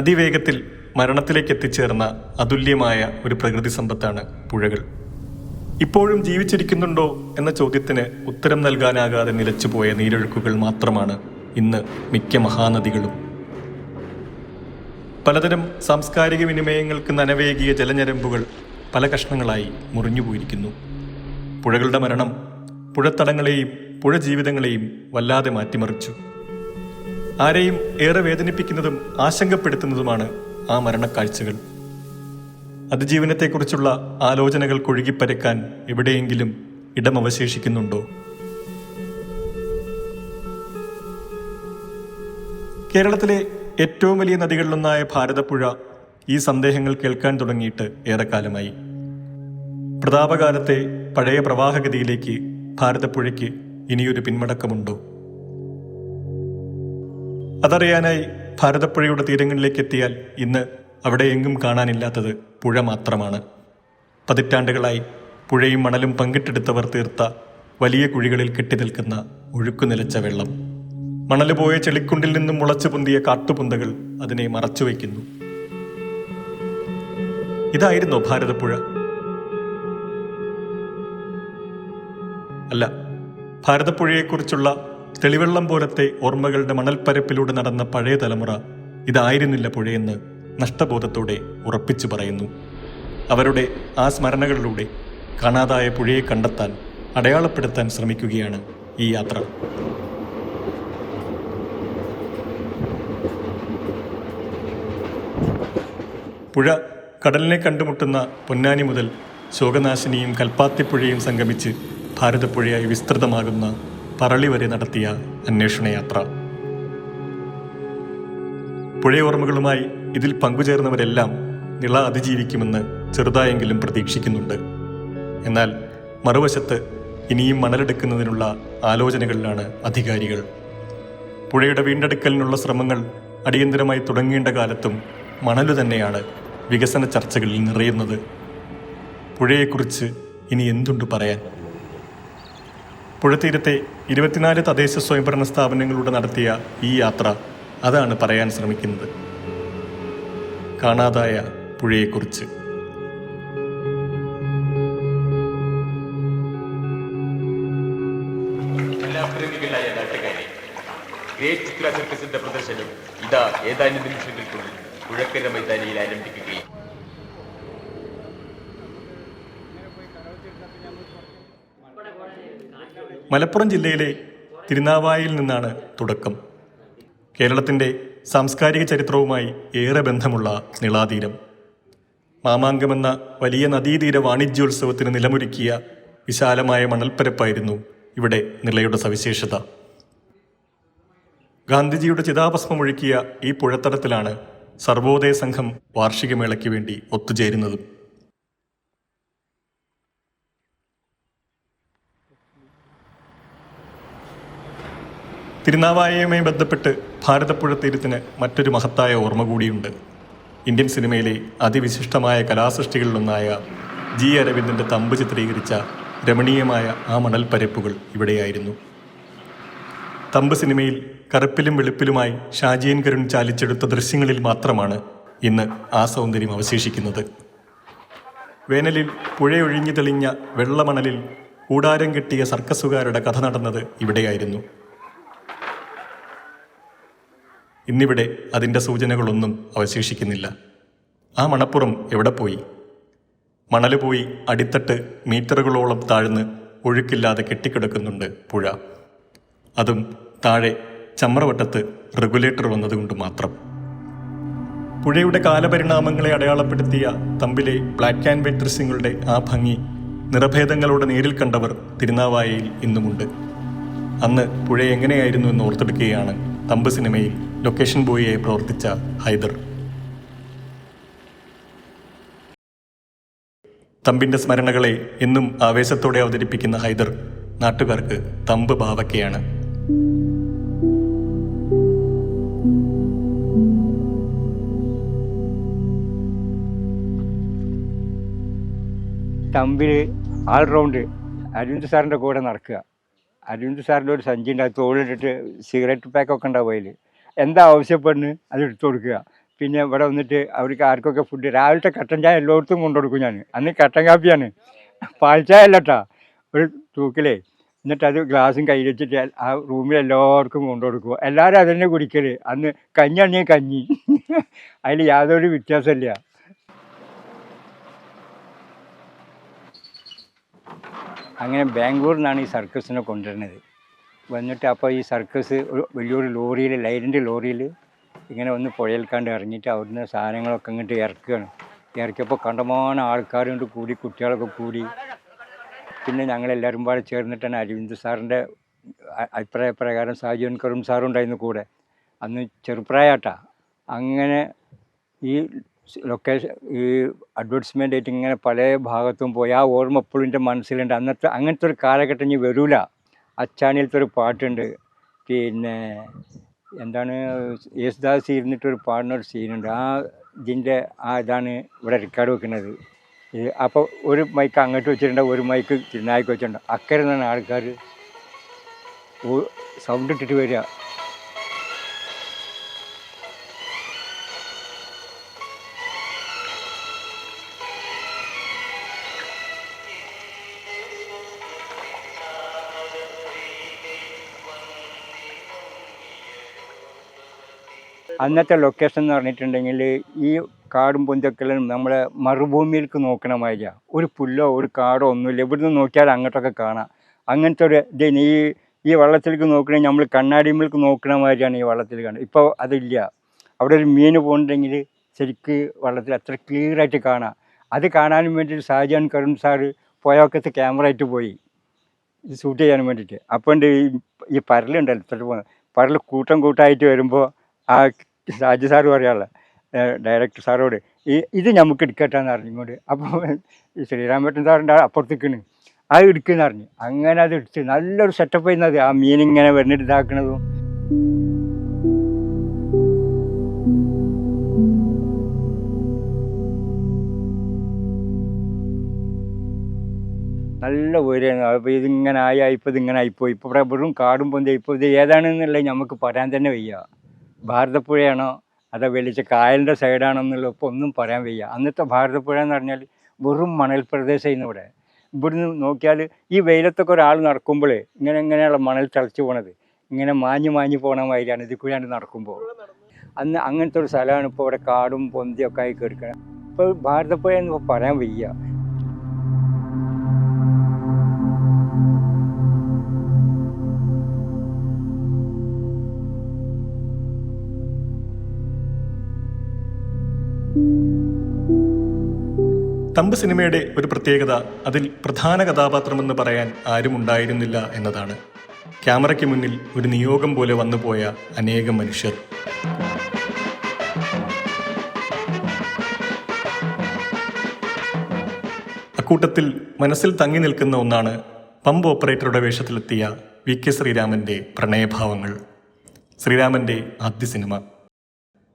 അതിവേഗത്തിൽ മരണത്തിലേക്ക് എത്തിച്ചേർന്ന അതുല്യമായ ഒരു പ്രകൃതി സമ്പത്താണ് പുഴകൾ. ഇപ്പോഴും ജീവിച്ചിരിക്കുന്നുണ്ടോ എന്ന ചോദ്യത്തിന് ഉത്തരം നൽകാനാകാതെ നിലച്ചുപോയ നീരൊഴുക്കുകൾ മാത്രമാണ് ഇന്ന് മിക്ക മഹാനദികളും. പലതരം സാംസ്കാരിക വിനിമയങ്ങൾക്ക് നനവേകിയ ജലഞരമ്പുകൾ പല കഷ്ണങ്ങളായി മുറിഞ്ഞുപോയിരിക്കുന്നു. പുഴകളുടെ മരണം പുഴത്തടങ്ങളെയും പുഴ ജീവിതങ്ങളെയും വല്ലാതെ മാറ്റിമറിച്ചു. ആരെയും ഏറെ വേദനിപ്പിക്കുന്നതും ആശങ്കപ്പെടുത്തുന്നതുമാണ് ആ മരണക്കാഴ്ചകൾ. അതിജീവനത്തെക്കുറിച്ചുള്ള ആലോചനകൾ കൊഴുകിപ്പരക്കാൻ എവിടെയെങ്കിലും ഇടം അവശേഷിക്കുന്നുണ്ടോ കേരളത്തിലെ ഏറ്റവും വലിയ നദികളിലൊന്നായ ഭാരതപ്പുഴ ഈ സന്ദേഹങ്ങൾ കേൾക്കാൻ തുടങ്ങിയിട്ട് ഏറെക്കാലമായി. പ്രതാപകാലത്തെ പഴയ പ്രവാഹഗതിയിലേക്ക് ഭാരതപ്പുഴയ്ക്ക് ഇനിയൊരു പിന്മടക്കമുണ്ടോ? അതറിയാനായി ഭാരതപ്പുഴയുടെ തീരങ്ങളിലേക്ക് എത്തിയാൽ ഇന്ന് അവിടെ എങ്ങും കാണാനില്ലാത്തത് പുഴ മാത്രമാണ്. പതിറ്റാണ്ടുകളായി പുഴയും മണലും പങ്കിട്ടെടുത്തവർ തീർത്ത വലിയ കുഴികളിൽ കെട്ടിനിൽക്കുന്ന ഒഴുക്കു നിലച്ച വെള്ളം. മണൽ പോയ ചെളിക്കുണ്ടിൽ നിന്നും മുളച്ചു പൊന്തിയ കാട്ടുപുന്തകൾ അതിനെ മറച്ചുവെക്കുന്നു ഇതായിരുന്നു ഭാരതപ്പുഴ. അല്ല ഭാരതപ്പുഴയെക്കുറിച്ചുള്ള തെളിവെള്ളം പോലത്തെ ഓർമ്മകളുടെ മണൽപ്പരപ്പിലൂടെ നടന്ന പഴയ തലമുറ ഇതായിരുന്നില്ല പുഴയെന്ന് നഷ്ടബോധത്തോടെ ഉറപ്പിച്ചു പറയുന്നു. അവരുടെ ആ സ്മരണകളിലൂടെ കാണാതായ പുഴയെ കണ്ടെത്താൻ അടയാളപ്പെടുത്താൻ ശ്രമിക്കുകയാണ് ഈ യാത്ര. പുഴ കടലിനെ കണ്ടുമുട്ടുന്ന പൊന്നാനി മുതൽ ശോകനാശിനിയും കൽപ്പാത്തിപ്പുഴയും സംഗമിച്ച് ഭാരതപ്പുഴയായി വിസ്തൃതമാകുന്ന പറളി വരെ നടത്തിയ അന്വേഷണയാത്ര പുഴയോർമ്മകളുമായി ഇതിൽ പങ്കുചേർന്നവരെല്ലാം നിള അതിജീവിക്കുമെന്ന് ചെറുതായെങ്കിലും പ്രതീക്ഷിക്കുന്നുണ്ട്. എന്നാൽ മറുവശത്ത് ഇനിയും മണലെടുക്കുന്നതിനുള്ള ആലോചനകളിലാണ് അധികാരികൾ. പുഴയുടെ വീണ്ടെടുക്കലിനുള്ള ശ്രമങ്ങൾ അടിയന്തരമായി തുടങ്ങേണ്ട കാലത്തും മണലു തന്നെയാണ് വികസന ചർച്ചകളിൽ നിറയുന്നത്. പുഴയെക്കുറിച്ച് ഇനി എന്തുണ്ട് പറയാൻ? പുഴത്തീരത്തെ ഇരുപത്തിനാല് തദ്ദേശ സ്വയംഭരണ സ്ഥാപനങ്ങളുടെ നടത്തിയ ഈ യാത്ര അതാണ് പറയാൻ ശ്രമിക്കുന്നത്. കാണാതായ പുഴയെക്കുറിച്ച്. പ്രദർശനം ഇതാ ഏതാനും നിമിഷങ്ങൾക്കുള്ളിൽ പുഴക്കര മൈതാനിയിൽ ആരംഭിക്കുകയും മലപ്പുറം ജില്ലയിലെ തിരുനാവായിൽ നിന്നാണ് തുടക്കം. കേരളത്തിന്റെ സാംസ്കാരിക ചരിത്രവുമായി ഏറെ ബന്ധമുള്ള നിളാതീരം. മാമാങ്കമെന്ന വലിയ നദീതീര വാണിജ്യോത്സവത്തിന് നിലമൊരുക്കിയ വിശാലമായ മണൽപ്പരപ്പായിരുന്നു ഇവിടെ നിളയുടെ സവിശേഷത. ഗാന്ധിജിയുടെ ചിതാഭസ്മം ചിതാഭസ്മമൊഴുക്കിയ ഈ പുഴത്തടത്തിലാണ് സർവോദയ സംഘം വാർഷികമേളയ്ക്ക് വേണ്ടി ഒത്തുചേരുന്നതും. തിരുനാവായയുമായി ബന്ധപ്പെട്ട് ഭാരതപ്പുഴ തീരത്തിന് മറ്റൊരു മഹത്തായ ഓർമ്മ കൂടിയുണ്ട്. ഇന്ത്യൻ സിനിമയിലെ അതിവിശിഷ്ടമായ കലാസൃഷ്ടികളിലൊന്നായ ജി അരവിന്ദന്റെ തമ്പ് ചിത്രീകരിച്ച രമണീയമായ ആ മണൽപ്പരപ്പുകൾ ഇവിടെയായിരുന്നു. തമ്പ് സിനിമയിൽ കറുപ്പിലും വെളുപ്പിലുമായി ഷാജിയൻ കരുൺ ചാലിച്ചെടുത്ത ദൃശ്യങ്ങളിൽ മാത്രമാണ് ഇന്ന് ആ സൗന്ദര്യം അവശേഷിക്കുന്നത്. വേനലിൽ പുഴയൊഴിഞ്ഞു തെളിഞ്ഞ വെള്ളമണലിൽ കൂടാരം കെട്ടിയ സർക്കസുകാരുടെ കഥ നടന്നത് ഇവിടെയായിരുന്നു. ഇന്നിവിടെ അതിന്റെ സൂചനകളൊന്നും അവശേഷിക്കുന്നില്ല. ആ മണപ്പുറം എവിടെ പോയി? മണൽ പോയി അടിത്തട്ട് മീറ്ററുകളോളം താഴ്ന്ന് ഒഴുക്കില്ലാതെ കെട്ടിക്കിടക്കുന്നുണ്ട് പുഴ. അതും താഴെ ചമ്രവട്ടത്ത് റെഗുലേറ്റർ വന്നതുകൊണ്ട് മാത്രം. പുഴയുടെ കാലപരിണാമങ്ങളെ അടയാളപ്പെടുത്തിയ തമ്പിലെ ബ്ലാക്ക് ആൻഡ് വൈറ്റ് ദൃശ്യങ്ങളുടെ ആ ഭംഗി നിറഭേദങ്ങളോടെ നേരിൽ കണ്ടവർ തിരുനാവായയിൽ ഇന്നുമുണ്ട്. അന്ന് പുഴ എങ്ങനെയായിരുന്നു എന്ന് ഓർത്തെടുക്കുകയാണ് തമ്പ് സിനിമയിൽ ലൊക്കേഷൻ ബോയിയായി പ്രവർത്തിച്ച ഹൈദർ. തമ്പിന്റെ സ്മരണകളെ എന്നും ആവേശത്തോടെ അവതരിപ്പിക്കുന്ന ഹൈദർ നാട്ടുകാർക്ക് തമ്പ് ഭാവക്കയാണ് തമ്പിൽ ഓൾറൗണ്ട് അരവിന്ദ് സാറിന്റെ കൂടെ നടക്കുക. അരവിന്ദ് സാറിന്റെ ഒരു സഞ്ചി ഉണ്ടായി. തോളിലിട്ടിട്ട് സിഗരറ്റ് പാക്കൊക്കെ ഉണ്ടാവും അതിൽ എന്താ ആവശ്യപ്പെടുന്നത് അത് എടുത്തു കൊടുക്കുക. പിന്നെ ഇവിടെ വന്നിട്ട് അവർക്ക് ആർക്കൊക്കെ ഫുഡ് രാവിലത്തെ കട്ടൻ ചായ എല്ലായിടത്തും കൊണ്ടുകൊടുക്കും ഞാൻ അന്ന് കട്ടൻ കാപ്പിയാണ്. പാൽ ചായ അല്ല കേട്ടോ ഒരു തൂക്കിലേ. എന്നിട്ട് അത് ഗ്ലാസും കയ്യിൽ വെച്ചിട്ട് ആ റൂമിൽ എല്ലാവർക്കും കൊണ്ടുകൊടുക്കും എല്ലാവരും അതന്നെ കുടിക്കൽ അന്ന് കഞ്ഞി കഞ്ഞാണെങ്കിൽ കഞ്ഞി. അതിൽ യാതൊരു വ്യത്യാസമില്ല അങ്ങനെ ബാംഗ്ലൂരിൽ നിന്നാണ് ഈ സർക്കസിനെ കൊണ്ടുവരുന്നത്. വന്നിട്ട് അപ്പോൾ ഈ സർക്കസ് വലിയൊരു ലോറിയിൽ ലൈനിന്റെ ലോറിയിൽ ഇങ്ങനെ ഒന്ന് പുഴയിൽക്കാണ്ട് ഇറങ്ങിയിട്ട് അവിടുന്ന് സാധനങ്ങളൊക്കെ ഇങ്ങോട്ട് ഇറക്കുകയാണ് ഇറക്കിയപ്പോൾ കണ്ടമാനം ആൾക്കാരുണ്ട് കൂടി കുട്ടികളൊക്കെ കൂടി. പിന്നെ ഞങ്ങളെല്ലാവരും പാടെ ചേർന്നിട്ടാണ് അരവിന്ദ് സാറിന്റെ അഭിപ്രായ പ്രകാരം സാജീവൻ കറും സാറും ഉണ്ടായിരുന്നു കൂടെ. അന്ന് ചെറുപ്രായട്ടാ. അങ്ങനെ ഈ ലൊക്കേഷൻ ഈ അഡ്വർടൈസ്മെന്റ് ആയിട്ട് ഇങ്ങനെ പല ഭാഗത്തും പോയി. ആ ഓർമ്മ എപ്പോഴും എന്റെ മനസ്സിലുണ്ട്. അന്നത്തെ അങ്ങനത്തെ ഒരു കാലഘട്ടം ഇനി വരൂല. അച്ചാണിയിലത്തെ ഒരു പാട്ടുണ്ട്. പിന്നെ എന്താണ് യേശുദാസ് ഇരുന്നിട്ടൊരു പാടുന്ന ഒരു സീനുണ്ട്. ആ ഇതിന്റെ ആ ഇതാണ് ഇവിടെ റെക്കോർഡ് വെക്കുന്നത്. അപ്പോൾ ഒരു മൈക്ക് അങ്ങോട്ട് വെച്ചിട്ടുണ്ട് ഒരു മൈക്ക് തിരുനായ്ക്ക് വെച്ചിട്ടുണ്ട്. അക്കരെ നിന്നാണ് ആൾക്കാർ സൗണ്ട് ഇട്ടിട്ട് വരിക. അന്നത്തെ ലൊക്കേഷൻ എന്ന് പറഞ്ഞിട്ടുണ്ടെങ്കിൽ ഈ കാടും പൊന്തൊക്കെല്ലാം നമ്മളെ മറുഭൂമിയിലേക്ക് നോക്കണ ഒരു പുല്ലോ ഒരു കാടോ ഒന്നുമില്ല. ഇവിടുന്ന് നോക്കിയാൽ അങ്ങോട്ടൊക്കെ കാണാം. അങ്ങനത്തെ ഒരു ഇതിന് ഈ ഈ വെള്ളത്തിലേക്ക് നോക്കണമെങ്കിൽ നമ്മൾ കണ്ണാടിമേൽക്ക് നോക്കണ മാതിരിയാണ് ഈ വള്ളത്തിൽ കാണുന്നത്. ഇപ്പോൾ അതില്ല. അവിടെ ഒരു മീൻ പോകുന്നുണ്ടെങ്കിൽ ശരിക്ക് വള്ളത്തിൽ അത്ര ക്ലിയർ ആയിട്ട് കാണാം. അത് കാണാനും വേണ്ടിയിട്ട് ഷാജാൻ കരുൺ സാറ് പോയവക്കത്ത് ക്യാമറ ആയിട്ട് പോയി. ഷൂട്ട് ചെയ്യാൻ വേണ്ടിയിട്ട്. അപ്പോൾ ഈ പരലുണ്ടല്ലോ പരൽ കൂട്ടം കൂട്ടമായിട്ട് വരുമ്പോൾ ആ രാജു സാറ് പറയാനുള്ള ഡയറക്ടർ സാറോട് ഈ ഇത് നമുക്ക് എടുക്കട്ടെന്ന് ഇങ്ങോട്ട്. അപ്പോൾ ശ്രീരാമേട്ടൻ സാറിന്റെ അപ്പുറത്തേക്കാണ് അത് എടുക്കുന്ന അറിഞ്ഞു അങ്ങനെ അത് എടുത്ത് നല്ലൊരു സെറ്റപ്പ് ചെയ്യുന്നത് ആ മീൻ ഇങ്ങനെ വരുന്നിട്ട് ഇതാക്കണതും. നല്ല ഉയരാണ് അപ്പോൾ ഇതിങ്ങനെ ആയി ഇപ്പോൾ ഇതിങ്ങനെ ആയിപ്പോയി ഇപ്പോൾ ഇവിടെ വെറും കാടും പൊന്തി ഇപ്പോൾ ഇത് ഏതാണെന്നുള്ളത് നമുക്ക് പറയാൻ തന്നെ വയ്യ. ഭാരതപ്പുഴയാണോ അതോ വലിച്ച കായലിന്റെ സൈഡാണോ എന്നുള്ള ഇപ്പോൾ ഒന്നും പറയാൻ വയ്യ. അന്നത്തെ ഭാരതപ്പുഴ എന്ന് പറഞ്ഞാൽ വെറും മണൽ പ്രദേശമായിരുന്നു ഇവിടെ. ഇവിടുന്ന് നോക്കിയാൽ ഈ വെയിലത്തൊക്കെ ഒരാൾ നടക്കുമ്പോൾ ഇങ്ങനെ ഇങ്ങനെയുള്ള മണൽ തിളച്ച് പോണത്. ഇങ്ങനെ മാഞ്ഞ് മാഞ്ഞ് പോണ മാതിരിയാണ് ഇതിൽ കൂടിയാണ് നടക്കുമ്പോൾ. അന്ന് അങ്ങനത്തെ ഒരു സ്ഥലമാണ് ഇപ്പോൾ ഇവിടെ കാടും പൊന്തിയൊക്കെ ആയി കിടക്കുന്നത് ഇപ്പോൾ ഭാരതപ്പുഴ എന്ന് പറയാൻ വയ്യ. തമ്പ് സിനിമയുടെ ഒരു പ്രത്യേകത അതിൽ പ്രധാന കഥാപാത്രമെന്ന് പറയാൻ ആരും ഉണ്ടായിരുന്നില്ല എന്നതാണ്. ക്യാമറയ്ക്ക് മുന്നിൽ ഒരു നിയോഗം പോലെ വന്നുപോയ അനേകം മനുഷ്യർ. അക്കൂട്ടത്തിൽ മനസ്സിൽ തങ്ങി നിൽക്കുന്ന ഒന്നാണ് പമ്പ് ഓപ്പറേറ്ററുടെ വേഷത്തിലെത്തിയ വി കെ ശ്രീരാമന്റെ പ്രണയഭാവങ്ങൾ. ശ്രീരാമന്റെ ആദ്യ സിനിമ.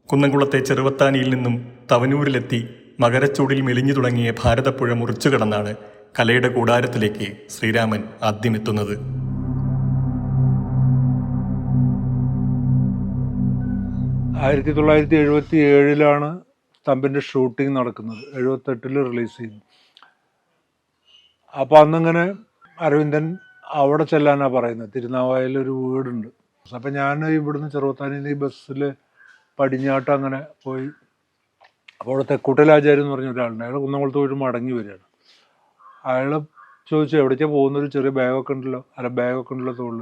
കുന്നംകുളത്തെ ചെറുവത്താനിയിൽ നിന്നും തവനൂരിലെത്തി മകരച്ചൂടിൽ മെലിഞ്ഞു തുടങ്ങിയ ഭാരതപ്പുഴ മുറിച്ചു കടന്നാണ് കലയുടെ കൂടാരത്തിലേക്ക് ശ്രീരാമൻ ആദ്യമെത്തുന്നത്. ആയിരത്തി തൊള്ളായിരത്തി എഴുപത്തി ഏഴിലാണ് തമ്പിന്റെ ഷൂട്ടിംഗ് നടക്കുന്നത്. എഴുപത്തെട്ടിൽ റിലീസ് ചെയ്യുന്നു അപ്പോൾ അന്നിങ്ങനെ അരവിന്ദൻ അവിടെ ചെല്ലാനാണ് പറയുന്നത്. തിരുനാവായയിൽ ഒരു വീടുണ്ട്. അപ്പം ഞാൻ ഇവിടുന്ന് ചെറുപ്പത്താനിൽ ഈ ബസ്സിൽ പടിഞ്ഞാട്ട് അങ്ങനെ പോയി അപ്പോൾ അവിടെ തെക്കൂട്ടലാചാര്യ എന്ന് പറഞ്ഞ ഒരാളുണ്ട്. അയാൾ കുന്നംകുളത്ത് പോയിട്ട് മടങ്ങി വരികയാണ്. അയാൾ ചോദിച്ചു എവിടേക്കാണ് പോകുന്നൊരു ചെറിയ ബാഗൊക്കെ ഉണ്ടല്ലോ. അല്ല ബാഗൊക്കെ ഉണ്ടല്ലോ തോളിൽ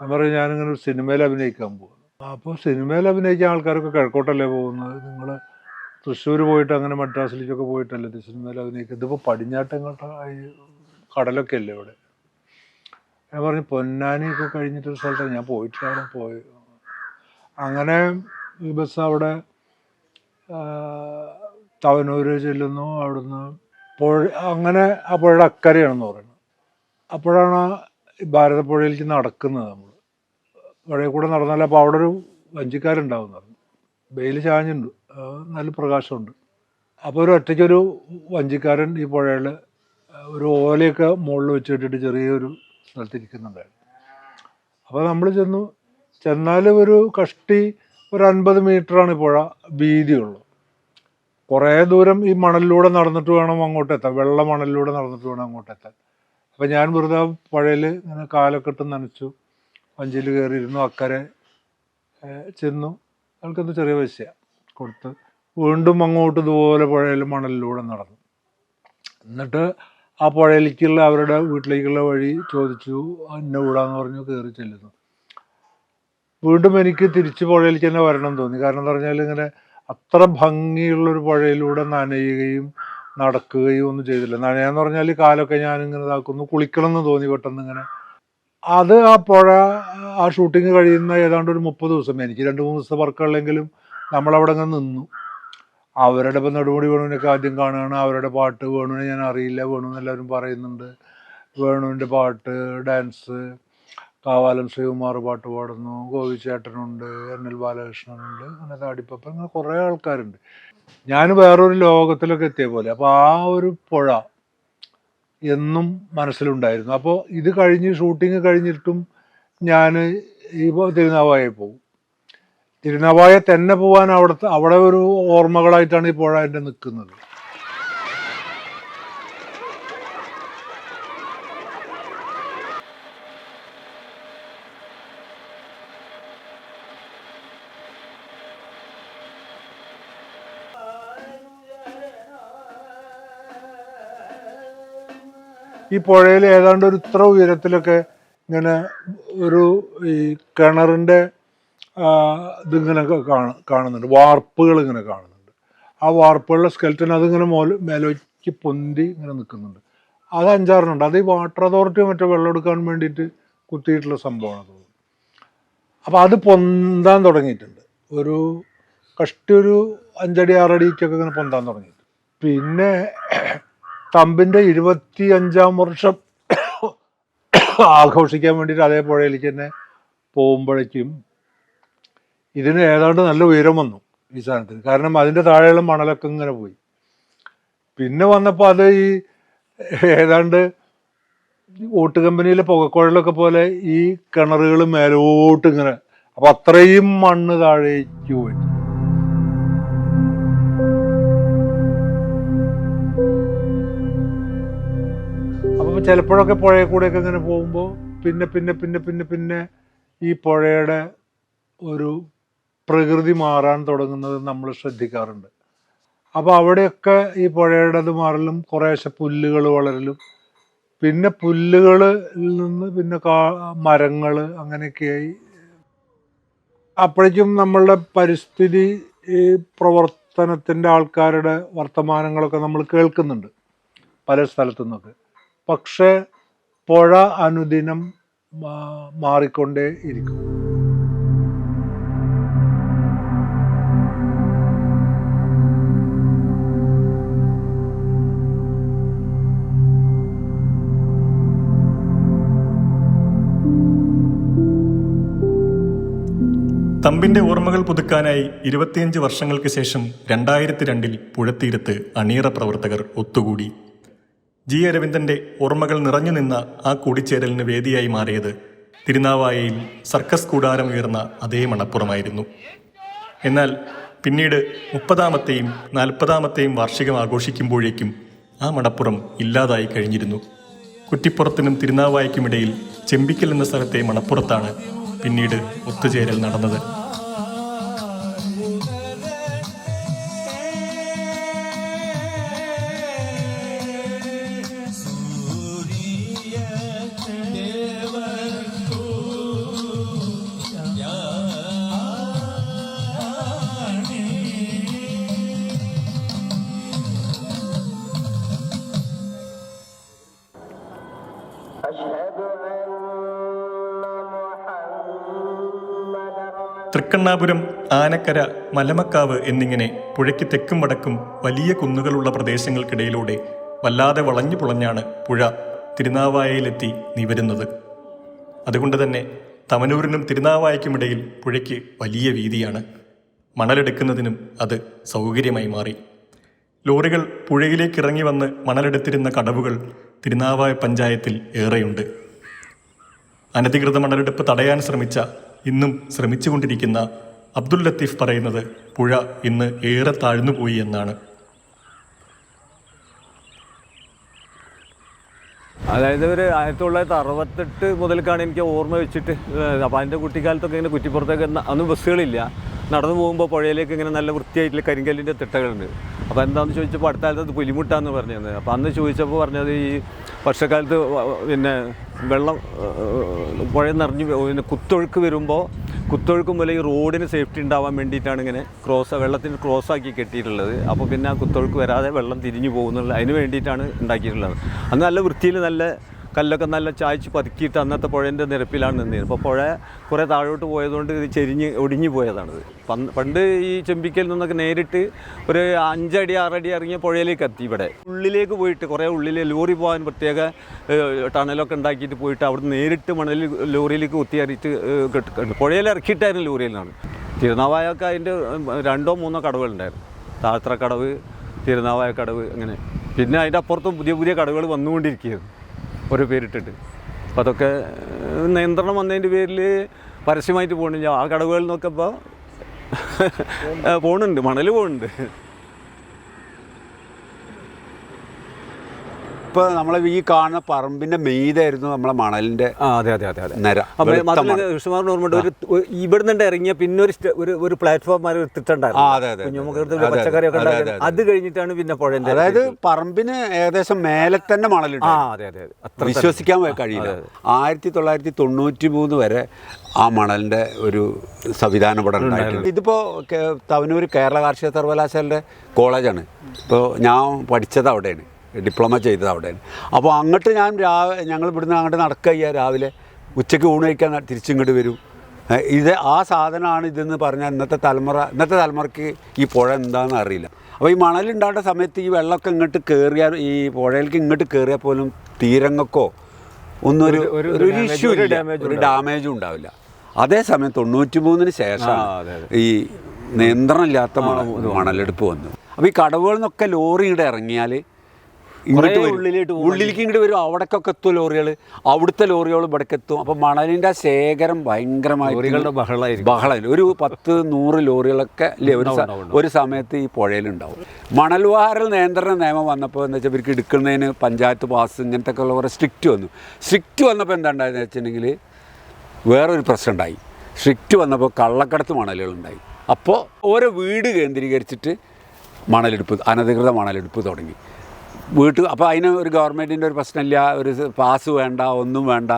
ഞാൻ പറയും ഞാനിങ്ങനെ ഒരു സിനിമയിൽ അഭിനയിക്കാൻ പോകുന്നു. അപ്പോൾ സിനിമയിൽ അഭിനയിക്കാൻ ആൾക്കാരൊക്കെ കിഴക്കോട്ടല്ലേ പോകുന്നത്? നിങ്ങൾ തൃശ്ശൂർ പോയിട്ട് അങ്ങനെ മദ്രാസിലേക്കൊക്കെ പോയിട്ടല്ലേ സിനിമയിൽ അഭിനയിക്കുക? ഇതിപ്പോൾ പടിഞ്ഞാട്ടെങ്ങോട്ടായി കടലൊക്കെ അല്ലേ ഇവിടെ ഞാൻ പറഞ്ഞു പൊന്നാനിയൊക്കെ കഴിഞ്ഞിട്ടൊരു സ്ഥലത്താണ്. ഞാൻ പോയിട്ടില്ല അവിടെ പോയി. അങ്ങനെ ഈ ബസ് അവിടെ തവനൂര് ചെല്ലുന്നു അവിടുന്ന് പുഴ അങ്ങനെ ആ പുഴയുടെ അക്കരയാണെന്ന് പറയുന്നത്. അപ്പോഴാണ് ഭാരതപ്പുഴയിലേക്ക് നടക്കുന്നത് നമ്മൾ പുഴയിൽ കൂടെ നടന്നാൽ അപ്പോൾ അവിടെ ഒരു വഞ്ചിക്കാരുണ്ടാവും പറഞ്ഞു. വെയിൽ ചാഞ്ഞുണ്ട് നല്ല പ്രകാശമുണ്ട്. അപ്പോൾ ഒരു ഒറ്റയ്ക്കൊരു വഞ്ചിക്കാരൻ ഈ പുഴയിൽ ഒരു ഓലയൊക്കെ മുകളിൽ വെച്ചിട്ടിട്ട് ചെറിയൊരു സ്ഥലത്തിരിക്കുന്നുണ്ടായിരുന്നു അപ്പോൾ നമ്മൾ ചെന്നു. ചെന്നാൽ ഒരു കഷ്ടി ഒരു അൻപത് മീറ്ററാണ് പുഴ വീതിയുള്ളൂ കുറേ ദൂരം ഈ മണലിലൂടെ നടന്നിട്ട് വേണം അങ്ങോട്ട് എത്താൻ. വെള്ള മണലിലൂടെ നടന്നിട്ട് വേണം അങ്ങോട്ട് എത്താൻ. അപ്പം ഞാൻ വെറുതെ പുഴയിൽ ഇങ്ങനെ കാലൊക്കെ ഇട്ട് നനച്ചു. വഞ്ചിയിൽ കയറിയിരുന്നു. അക്കരെ ചെന്നു. അയാൾക്കെന്തോ ചെറിയ പൈസ കൊടുത്ത് വീണ്ടും അങ്ങോട്ട് ഇതുപോലെ പുഴയിൽ മണലിലൂടെ നടന്നു. എന്നിട്ട് ആ പുഴയിലേക്കുള്ള അവരുടെ വീട്ടിലേക്കുള്ള വഴി ചോദിച്ചു. എന്നെ വിടാന്ന് പറഞ്ഞു കയറി ചെല്ലുന്നു. വീണ്ടും എനിക്ക് തിരിച്ചു പുഴയിലേക്ക് തന്നെ വരണം തോന്നി. കാരണം എന്ന് പറഞ്ഞാൽ ഇങ്ങനെ അത്ര ഭംഗിയുള്ളൊരു പുഴയിലൂടെ നനയുകയും നടക്കുകയും ഒന്നും ചെയ്തില്ല. നനയാന്ന് പറഞ്ഞാൽ കാലൊക്കെ ഞാൻ ഇങ്ങനെ ഇതാക്കുന്നു. കുളിക്കണം എന്ന് തോന്നി പെട്ടെന്ന് ഇങ്ങനെ. അത് ആ പുഴ ആ ഷൂട്ടിങ് കഴിയുന്ന ഏതാണ്ട് ഒരു മുപ്പത് ദിവസം എനിക്ക് രണ്ട് മൂന്ന് ദിവസത്തെ വർക്കുള്ളെങ്കിലും നമ്മളവിടെ അങ്ങനെ നിന്നു. അവരുടെ ഇപ്പം നെടുമുടി വേണുവിനൊക്കെ ആദ്യം കാണുകയാണ്. അവരുടെ പാട്ട് വേണുവിനെ ഞാൻ അറിയില്ല. വേണു എന്നെല്ലാവരും പറയുന്നുണ്ട്. വേണുവിന്റെ പാട്ട് ഡാൻസ് കാവാലം ശ്രീകുമാർ പാട്ട് പാടുന്നു ഗോപിച്ചേട്ടനുണ്ട് എൻ എൽ ബാലകൃഷ്ണനുണ്ട് അങ്ങനെ താടിപ്പപ്പൻ അങ്ങനെ കുറേ ആൾക്കാരുണ്ട്. ഞാൻ വേറൊരു ലോകത്തിലൊക്കെ എത്തിയ പോലെ അപ്പോൾ ആ ഒരു പുഴ എന്നും മനസ്സിലുണ്ടായിരുന്നു. അപ്പോൾ ഇത് കഴിഞ്ഞ് ഷൂട്ടിങ് കഴിഞ്ഞിട്ടും ഞാൻ ഇപ്പോൾ തിരുനാവായ പോകും തിരുനാവായ തന്നെ പോകാൻ അവിടുത്തെ അവിടെ ഒരു ഓർമ്മകളായിട്ടാണ് ഈ പുഴ എന്റെ നിൽക്കുന്നത് ഈ പുഴയിൽ ഏതാണ്ട് ഒരു ഇത്ര ഉയരത്തിലൊക്കെ ഇങ്ങനെ ഒരു ഈ കിണറിന്റെ ഇതിങ്ങനെ കാണ കാണുന്നുണ്ട്. വാർപ്പുകൾ ഇങ്ങനെ കാണുന്നുണ്ട്. ആ വാർപ്പുകളുടെ സ്കെൽറ്റൻ അതിങ്ങനെ മോൽ മേലേക്ക് പൊന്തി ഇങ്ങനെ നിൽക്കുന്നുണ്ട്. അത് അഞ്ചാറിനുണ്ട് അത് ഈ വാട്ടർ അതോറിറ്റി മറ്റോ വെള്ളം എടുക്കാൻ വേണ്ടിയിട്ട് കുത്തിയിട്ടുള്ള സംഭവമാണ് തോന്നുന്നു അപ്പോൾ അത് പൊന്താൻ തുടങ്ങിയിട്ടുണ്ട്. ഒരു കഷ്ടി ഒരു അഞ്ചടി ആറടിക്കൊക്കെ ഇങ്ങനെ പൊന്താൻ തുടങ്ങിയിട്ടുണ്ട്. പിന്നെ തമ്പിന്റെ ഇരുപത്തി അഞ്ചാം വർഷം ആഘോഷിക്കാൻ വേണ്ടിയിട്ട് അതേ പുഴയിലേക്ക് തന്നെ പോകുമ്പോഴേക്കും ഇതിന് ഏതാണ്ട് നല്ല ഉയരം വന്നു ഈ സാധനത്തിന്. കാരണം അതിന്റെ താഴെയുള്ള മണലൊക്കെ ഇങ്ങനെ പോയി. പിന്നെ വന്നപ്പോൾ അത് ഈ ഏതാണ്ട് ഓട്ട് കമ്പനിയിലെ പുകക്കുഴലൊക്കെ പോലെ ഈ കിണറുകൾ മേലോട്ട് ഇങ്ങനെ അപ്പം അത്രയും മണ്ണ് താഴേക്ക് പോയി. ചിലപ്പോഴൊക്കെ പുഴയിൽ കൂടെയൊക്കെ ഇങ്ങനെ പോകുമ്പോൾ പിന്നെ പിന്നെ പിന്നെ പിന്നെ പിന്നെ ഈ പുഴയുടെ ഒരു പ്രകൃതി മാറാൻ തുടങ്ങുന്നത് നമ്മൾ ശ്രദ്ധിക്കാറുണ്ട്. അപ്പോൾ അവിടെയൊക്കെ ഈ പുഴയുടേത് മാറലും കുറേശ്ശെ പുല്ലുകൾ വളരലും. പിന്നെ പുല്ലുകളിൽ നിന്ന് പിന്നെ കാ മരങ്ങൾ അങ്ങനെയൊക്കെയായി. അപ്പോഴേക്കും നമ്മളുടെ പരിസ്ഥിതി ഈ പ്രവർത്തനത്തിന്റെ ആൾക്കാരുടെ വർത്തമാനങ്ങളൊക്കെ നമ്മൾ കേൾക്കുന്നുണ്ട് പല സ്ഥലത്തു നിന്നൊക്കെ പക്ഷേ പുഴ അനുദിനം മാറിക്കൊണ്ടേ ഇരിക്കും. തമ്പിന്റെ ഓർമ്മകൾ പുതുക്കാനായി ഇരുപത്തിയഞ്ച് വർഷങ്ങൾക്ക് ശേഷം രണ്ടായിരത്തി രണ്ടിൽ പുഴത്തീരത്ത് അണിയറ പ്രവർത്തകർ ഒത്തുകൂടി. ജി അരവിന്ദന്റെ ഓർമ്മകൾ നിറഞ്ഞു നിന്ന ആ കൂടിച്ചേരലിന് വേദിയായി മാറിയത് തിരുനാവായയിൽ സർക്കസ് കൂടാരം ഉയർന്ന അതേ മണപ്പുറമായിരുന്നു. എന്നാൽ പിന്നീട് മുപ്പതാമത്തെയും നാൽപ്പതാമത്തെയും വാർഷികം ആഘോഷിക്കുമ്പോഴേക്കും ആ മണപ്പുറം ഇല്ലാതായി കഴിഞ്ഞിരുന്നു. കുറ്റിപ്പുറത്തിനും തിരുനാവായക്കുമിടയിൽ ചെമ്പിക്കൽ എന്ന സ്ഥലത്തെ മണപ്പുറത്താണ് പിന്നീട് ഒത്തുചേരൽ നടന്നത്. തൃക്കണ്ണാപുരം ആനക്കര മലമക്കാവ് എന്നിങ്ങനെ പുഴയ്ക്ക് തെക്കും വടക്കും വലിയ കുന്നുകളുള്ള പ്രദേശങ്ങൾക്കിടയിലൂടെ വല്ലാതെ വളഞ്ഞു പുളഞ്ഞാണ് പുഴ തിരുനാവായയിലെത്തി നിവരുന്നത്. അതുകൊണ്ട് തന്നെ തമനൂരിനും തിരുനാവായയ്ക്കുമിടയിൽ പുഴയ്ക്ക് വലിയ വീതിയാണ്. മണലെടുക്കുന്നതിനും അത് സൗകര്യമായി മാറി. ലോറികൾ പുഴയിലേക്ക് ഇറങ്ങി വന്ന് മണലെടുത്തിരുന്ന കടവുകൾ തിരുനാവായ പഞ്ചായത്തിൽ ഏറെയുണ്ട്. അനധികൃത മണലെടുപ്പ് തടയാൻ ശ്രമിച്ച ഇന്നും ശ്രമിച്ചുകൊണ്ടിരിക്കുന്ന അബ്ദുൽ ലത്തീഫ് പറയുന്നത് പുഴ ഇന്ന് ഏറെ താഴ്ന്നുപോയി എന്നാണ്. അതായത് ഒരു ആയിരത്തി തൊള്ളായിരത്തി അറുപത്തെട്ട് മുതൽക്കാണ് എനിക്ക് ഓർമ്മ വെച്ചിട്ട് അപ്പോൾ അതിന്റെ കുട്ടിക്കാലത്തൊക്കെ ഇങ്ങനെ കുറ്റിപ്പുറത്തേക്ക് അന്ന് ബസ്സുകളില്ല. നടന്നു പോകുമ്പോൾ പുഴയിലേക്ക് ഇങ്ങനെ നല്ല വൃത്തിയായിട്ടുള്ള കരിങ്കല്ലിന്റെ തിട്ടകളുണ്ട്. അപ്പോൾ എന്താണെന്ന് ചോദിച്ചപ്പോൾ അടുത്ത കാലത്ത് പുലിമുട്ടാന്ന് പറഞ്ഞത് അപ്പോൾ അന്ന് ചോദിച്ചപ്പോൾ പറഞ്ഞത് ഈ വർഷക്കാലത്ത് പിന്നെ വെള്ളം പുഴ നിറഞ്ഞ് പിന്നെ കുത്തൊഴുക്ക് വരുമ്പോൾ കുത്തൊഴുക്ക് മൂലം ഈ റോഡിന് സേഫ്റ്റി ഉണ്ടാവാൻ വേണ്ടിയിട്ടാണ് ഇങ്ങനെ ക്രോസ് വെള്ളത്തിന് ക്രോസ് ആക്കി കെട്ടിയിട്ടുള്ളത്. അപ്പോൾ പിന്നെ ആ കുത്തൊഴുക്ക് വരാതെ വെള്ളം തിരിഞ്ഞു പോകുന്നുള്ള അതിന് വേണ്ടിയിട്ടാണ് ഉണ്ടാക്കിയിട്ടുള്ളത്. അന്ന് നല്ല വൃത്തിയിൽ നല്ല കല്ലൊക്കെ നല്ല ചായച്ച് പതുക്കിയിട്ട് അന്നത്തെ പുഴേന്റെ നിരപ്പിലാണ് നിന്നത് അപ്പോൾ പുഴ കുറേ താഴോട്ട് പോയതുകൊണ്ട് ഇത് ചെരിഞ്ഞ് ഒടിഞ്ഞു പോയതാണിത്. പണ്ട് ഈ ചെമ്പിക്കൽ നിന്നൊക്കെ നേരിട്ട് ഒരു അഞ്ചടി ആറടി ഇറങ്ങിയ പുഴയിലേക്ക് എത്തി ഇവിടെ. ഉള്ളിലേക്ക് പോയിട്ട് കുറേ ഉള്ളിൽ ലോറി പോകാൻ പ്രത്യേക ടണലൊക്കെ ഉണ്ടാക്കിയിട്ട് പോയിട്ട് അവിടെ നേരിട്ട് മണലിൽ ലോറിയിലേക്ക് കുത്തിയറിയിട്ട് പുഴയിൽ ഇറക്കിയിട്ടായിരുന്നു ലോറിയിലാണ് തിരുനാവായൊക്കെ അതിന്റെ രണ്ടോ മൂന്നോ കടവുകളുണ്ടായിരുന്നു താഴ്ത്ര കടവ് തിരുനാവായ കടവ് അങ്ങനെ. പിന്നെ അതിന്റെ അപ്പുറത്തും പുതിയ പുതിയ കടവുകൾ വന്നുകൊണ്ടിരിക്കുകയായിരുന്നു. ഓരോ പേരിട്ടിട്ട്. അപ്പോൾ അതൊക്കെ നിയന്ത്രണം വന്നതിന്റെ പേരിൽ പരസ്യമായിട്ട് പോകണില്ല ആ കടവുകളിൽ നിന്നൊക്കെ ഇപ്പോൾ പോകുന്നുണ്ട് മണൽ പോകുന്നുണ്ട് ഇപ്പൊ നമ്മളെ ഈ കാണുന്ന പറമ്പിന്റെ മെയ്തായിരുന്നു നമ്മളെ മണലിന്റെ അതെ അതെ അതെ അതെ. നിര. അപ്പോൾ വെളുത്ത മാത്രമല്ല മണൽ. കൃഷ്ണമാറിന് ഓർമ്മയുണ്ട് ഒരു ഒരു- ഇവിടുന്ന് ഇറങ്ങിയ പിന്നെ ഒരു ഒരു ഒരു പ്ലാറ്റ്ഫോം മാറി ആ, എടുത്തിട്ടുണ്ടായിരുന്നു അതെ, പച്ചക്കറിയൊക്കെ കഴിഞ്ഞിട്ടാണ് പിന്നെ പുഴന്റെ അതായത് പറമ്പിന് ഏകദേശം മേലെ തന്നെ മണലുണ്ട് ആ അതെ അതെ. വിശ്വസിക്കാൻ കഴിയില്ല. ആയിരത്തി തൊള്ളായിരത്തി തൊണ്ണൂറ്റി മൂന്ന് വരെ ആ മണലിന്റെ ഒരു സംവിധാനം ഇവിടെ ഉണ്ടായിട്ടുണ്ട്. ഇതിപ്പോ തവനൂർ കേരള കാർഷിക സർവകലാശാലയുടെ കോളേജാണ്. ഇപ്പോൾ ഞാൻ പഠിച്ചത് അവിടെയാണ്. ഡിപ്ലോമ ചെയ്തത് അവിടെ. അപ്പോൾ അങ്ങോട്ട് ഞാൻ രാവിലെ ഞങ്ങൾ ഇവിടുന്ന് അങ്ങോട്ട് നടക്കുക രാവിലെ. ഉച്ചയ്ക്ക് ഊണ് കഴിക്കാൻ തിരിച്ചിങ്ങോട്ട് വരും. ഇത് ആ സാധനമാണ് ഇതെന്ന് പറഞ്ഞാൽ ഇന്നത്തെ തലമുറ ഇന്നത്തെ തലമുറയ്ക്ക് ഈ പുഴ എന്താണെന്ന് അറിയില്ല. അപ്പോൾ ഈ മണലുണ്ടാകേണ്ട സമയത്ത് ഈ വെള്ളമൊക്കെ ഇങ്ങോട്ട് കയറിയാൽ ഈ പുഴയിലേക്ക് ഇങ്ങോട്ട് കയറിയാൽ പോലും തീരങ്ങൾക്കോ ഒന്നും ഒരു ഇഷ്യൂ ഇല്ല. ഒരു ഡാമേജും ഉണ്ടാവില്ല. അതേസമയം തൊണ്ണൂറ്റി മൂന്നിന് ശേഷം ഈ നിയന്ത്രണമില്ലാത്ത മണ- മണലെടുപ്പ് വന്നു. അപ്പോൾ ഈ കടവുകളിൽ നിന്നൊക്കെ ലോറി ഇറങ്ങിയാൽ ഇങ്ങോട്ട് വരും. ഉള്ളിലേക്ക് ഉള്ളിലേക്ക് ഇങ്ങോട്ട് വരും. അവിടേക്കൊക്കെ എത്തും ലോറികൾ അവിടുത്തെ ലോറികൾ ഇവിടേക്ക് എത്തും അപ്പോൾ മണലിന്റെ ആ ശേഖരം ഭയങ്കരമായിട്ട് ബഹളമായിരിക്കും. ബഹളമായിരുന്നു ഒരു പത്ത് നൂറ് ലോറികളൊക്കെ അല്ലേ ഒരു ഒരു സമയത്ത് ഈ പുഴയിലുണ്ടാവും. മണൽവാരൽ നിയന്ത്രണ നിയമം വന്നപ്പോൾ എന്താ വെച്ചാൽ ഇവർക്ക് എടുക്കുന്നതിന് പഞ്ചായത്ത് പാസ് ഇങ്ങനത്തെ ഒക്കെ ഉള്ള കുറേ സ്ട്രിക്റ്റ് വന്നു. സ്ട്രിക്റ്റ് വന്നപ്പോൾ എന്താ ഉണ്ടായെന്ന് വെച്ചിട്ടുണ്ടെങ്കിൽ വേറൊരു പ്രശ്നം ഉണ്ടായി. സ്ട്രിക്റ്റ് വന്നപ്പോൾ കള്ളക്കടത്ത് മണലുകളുണ്ടായി. അപ്പോൾ ഓരോ വീട് കേന്ദ്രീകരിച്ചിട്ട് മണലെടുപ്പ് അനധികൃത മണലെടുപ്പ് തുടങ്ങി. വീട്ടിൽ അപ്പോൾ അതിന് ഒരു ഗവൺമെന്റിന്റെ ഒരു പ്രശ്നമില്ല ഒരു പാസ് വേണ്ട ഒന്നും വേണ്ട.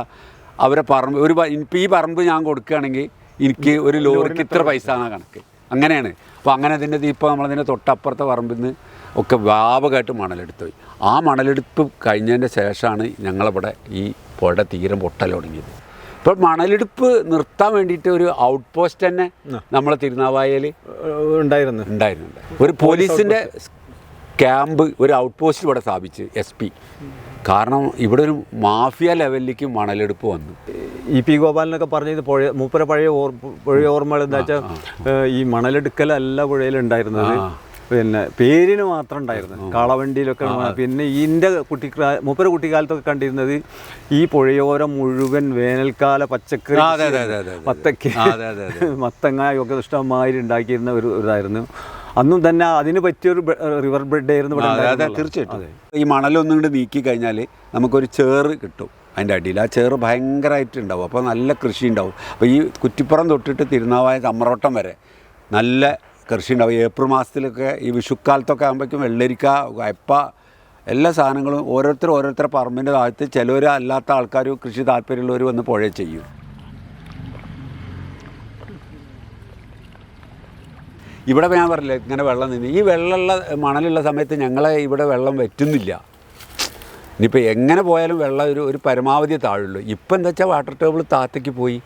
അവരെ പറമ്പ് ഒരു ഇപ്പം ഈ പറമ്പ് ഞാൻ കൊടുക്കുകയാണെങ്കിൽ എനിക്ക് ഒരു ലോറിക്ക് ഇത്ര പൈസ കണക്ക്. അങ്ങനെയാണ്. അപ്പോൾ അങ്ങനെ അതിന്റെ ഇപ്പോൾ നമ്മളതിന്റെ തൊട്ടപ്പുറത്തെ പറമ്പിൽ നിന്ന് ഒക്കെ വ്യാപകമായിട്ട് മണലെടുത്ത് പോയി ആ മണലെടുപ്പ് കഴിഞ്ഞതിന്റെ ശേഷമാണ് ഞങ്ങളിവിടെ ഈ പുഴ തീരം പൊട്ടൽ തുടങ്ങിയത്. ഇപ്പോൾ മണലെടുപ്പ് നിർത്താൻ വേണ്ടിയിട്ട് ഒരു ഔട്ട് പോസ്റ്റ് തന്നെ നമ്മളെ തിരുനാവായയിൽ ഉണ്ടായിരുന്നു. ഉണ്ടായിരുന്നു. ഉണ്ടായിരുന്നുണ്ട് ഒരു പോലീസിന്റെ ക്യാമ്പ് ഒരു ഔട്ട് പോസ്റ്റ് ഇവിടെ സ്ഥാപിച്ച് എസ് പി. കാരണം ഇവിടെ ഒരു മാഫിയ ലെവലിലേക്ക് മണലെടുപ്പ് വന്നു. ഇ പി ഗോപാലനൊക്കെ പറഞ്ഞത് പുഴ മൂപ്പര പഴയ ഓർ പഴയ ഓർമ്മകൾ എന്താ വെച്ചാൽ ഈ മണലെടുക്കലല്ല പുഴയിലുണ്ടായിരുന്നത് പിന്നെ പേരിന് മാത്രം ഉണ്ടായിരുന്നു കാളവണ്ടിയിലൊക്കെ പിന്നെ ഇതിന്റെ കുട്ടി മൂപ്പര കുട്ടിക്കാലത്തൊക്കെ കണ്ടിരുന്നത് ഈ പുഴയോരം മുഴുവൻ വേനൽക്കാല പച്ചക്കറി. മത്തക്ക മത്തങ്ങ ഇഷ്ടമായി ഉണ്ടാക്കിയിരുന്ന ഒരു ഇതായിരുന്നു അന്നും തന്നെ അതിന് പറ്റിയൊരു റിവർ ബെഡ് ആയിരുന്നു അതെ തീർച്ചയായിട്ടും. ഈ മണലൊന്നും ഇങ്ങോട്ട് നീക്കി കഴിഞ്ഞാൽ നമുക്കൊരു ചേറ് കിട്ടും അതിന്റെ അടിയിൽ. ആ ചേറ് ഭയങ്കരമായിട്ടുണ്ടാവും അപ്പോൾ നല്ല കൃഷി ഉണ്ടാവും. അപ്പോൾ ഈ കുറ്റിപ്പുറം തൊട്ടിട്ട് തിരുനാവായ ചമ്രവട്ടം വരെ നല്ല കൃഷി ഉണ്ടാവും. ഏപ്രിൽ മാസത്തിലൊക്കെ ഈ വിഷുക്കാലത്തൊക്കെ ആകുമ്പോഴേക്കും വെള്ളരിക്ക അയപ്പ എല്ലാ സാധനങ്ങളും ഓരോരുത്തർ ഓരോരുത്തരുടെ പറമ്പിന്റെ താഴത്ത് ചിലവർ അല്ലാത്ത ആൾക്കാർ കൃഷി താല്പര്യമുള്ളവർ വന്ന് പുഴ ചെയ്യും. ഇവിടെ ഞാൻ പറഞ്ഞില്ല ഇങ്ങനെ വെള്ളം നിന്ന്. ഈ വെള്ളമുള്ള മണലുള്ള സമയത്ത് ഞങ്ങളെ ഇവിടെ വെള്ളം വറ്റുന്നില്ല. ഇനിയിപ്പോൾ എങ്ങനെ പോയാലും വെള്ളം ഒരു ഒരു പരമാവധി താഴുള്ളൂ. ഇപ്പം എന്താ വെച്ചാൽ വാട്ടർ ടേബിൾ താത്തയ്ക്ക് പോയി.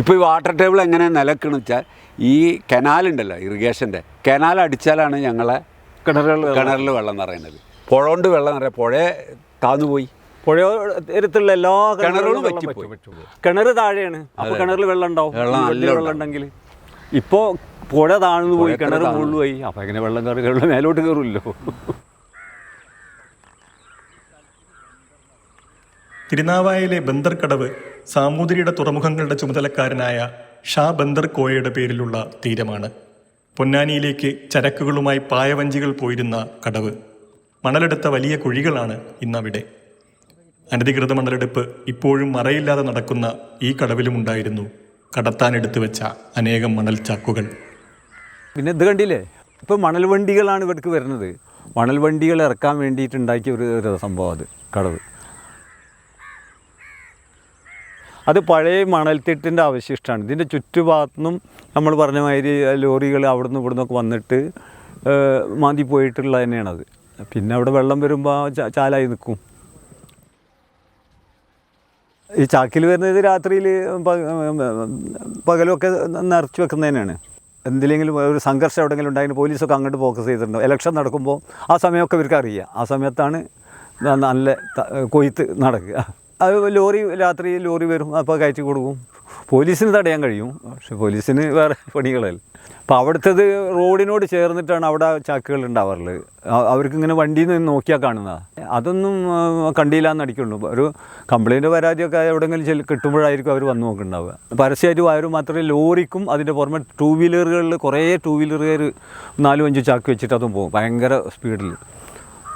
ഇപ്പോൾ ഈ വാട്ടർ ടേബിൾ എങ്ങനെ നിലക്കണെന്ന് വെച്ചാൽ ഈ കനാലുണ്ടല്ലോ ഇറിഗേഷന്റെ കനാൽ അടിച്ചാലാണ് ഞങ്ങളെ കിണറുകൾ കിണറിൽ വെള്ളം നിറയുന്നത് പുഴ കൊണ്ട് വെള്ളം നിറയുക പുഴ താന്നു പോയി. പുഴയോരത്തുള്ള എല്ലാ കിണറുകളും കിണർ. താഴെയാണ്. അപ്പോൾ കിണറിൽ വെള്ളം ഉണ്ടാവും. വെള്ളം. ഉണ്ടെങ്കിൽ. ഇപ്പോ പുഴ താഴ്ന്നു പോയി കിണർ മുകളിൽ പോയി. അപ്പൊ എങ്ങനെ വെള്ളം കയറി വെള്ളം മേലോട്ട് കയറുമല്ലോ തിരുനാവായയിലെ ബന്ദർക്കടവ് സാമൂതിരിയുടെ തുറമുഖങ്ങളുടെ ചുമതലക്കാരനായ ഷാ ബന്ദർ കോയയുടെ പേരിലുള്ള തീരമാണ്. പൊന്നാനിയിലേക്ക് ചരക്കുകളുമായി പായവഞ്ചികൾ പോയിരുന്ന കടവ്. മണലെടുത്ത വലിയ കുഴികളാണ് ഇന്നവിടെ. അനധികൃത മണലെടുപ്പ് ഇപ്പോഴും മറയില്ലാതെ നടക്കുന്ന ഈ കടവിലുമുണ്ടായിരുന്നു കടത്താനെടുത്തു വെച്ച അനേകം മണൽ ചാക്കുകൾ. പിന്നെ ഇത് കണ്ടില്ലേ? ഇപ്പോൾ മണൽ വണ്ടികളാണ് ഇവിടേക്ക് വരുന്നത്. മണൽ വണ്ടികൾ ഇറക്കാൻ വേണ്ടിയിട്ടുണ്ടാക്കിയ ഒരു ഒരു സംഭവം അത് കടവ്. അത് പഴയ മണൽത്തിട്ടിന്റെ അവശിഷ്ടമാണ്. ഇതിന്റെ ചുറ്റുഭാഗത്തുനിന്നും നമ്മൾ പറഞ്ഞ മാതിരി ലോറികൾ അവിടെ നിന്ന് ഇവിടെ നിന്നൊക്കെ വന്നിട്ട് മാന്തി പോയിട്ടുള്ള തന്നെയാണത് പിന്നെ അവിടെ വെള്ളം വരുമ്പോൾ ചാലായി നിൽക്കും ഈ ചാക്കിൽ വരുന്നത് രാത്രിയിൽ പകലൊക്കെ നിറച്ച് വെക്കുന്നതന്നെയാണ്. എന്തിലെങ്കിലും ഒരു സംഘർഷം എവിടെയെങ്കിലും ഉണ്ടായിരുന്നു പോലീസൊക്കെ അങ്ങോട്ട് ഫോക്കസ് ചെയ്തിട്ടുണ്ട് ഇലക്ഷൻ നടക്കുമ്പോൾ ആ സമയമൊക്കെ ഇവർക്ക് അറിയാം. ആ സമയത്താണ് നല്ല കൊയ്ത്ത് നടക്കുക. അത് ലോറി രാത്രി ലോറി വരും അപ്പോൾ കയറ്റി കൊടുക്കും. പോലീസിന് തടയാൻ കഴിയും. പക്ഷെ പോലീസിന് വേറെ പണികളല്ല. അപ്പോൾ അവിടുത്തത് റോഡിനോട് ചേർന്നിട്ടാണ് അവിടെ ചാക്കുകൾ ഉണ്ടാവാറുള്ളത് അവർക്ക് ഇങ്ങനെ വണ്ടിയിൽ നിന്ന് നോക്കിയാൽ കാണുന്നതാണ് അതൊന്നും കണ്ടില്ല എന്ന് അടിക്കുള്ളൂ ഒരു കംപ്ലൈന്റ് പരാതിയൊക്കെ എവിടെയെങ്കിലും ചെല്ലു കിട്ടുമ്പോഴായിരിക്കും അവർ വന്ന് നോക്കുന്നുണ്ടാവുക. പരസ്യമായിട്ട് വയറും മാത്രമേ ലോറിക്കും അതിന്റെ പുറമെ ടൂ വീലറുകളിൽ കുറേ ടൂ വീലറുകാർ നാലും അഞ്ചും ചാക്ക് വെച്ചിട്ട് അതും പോകും. ഭയങ്കര സ്പീഡിൽ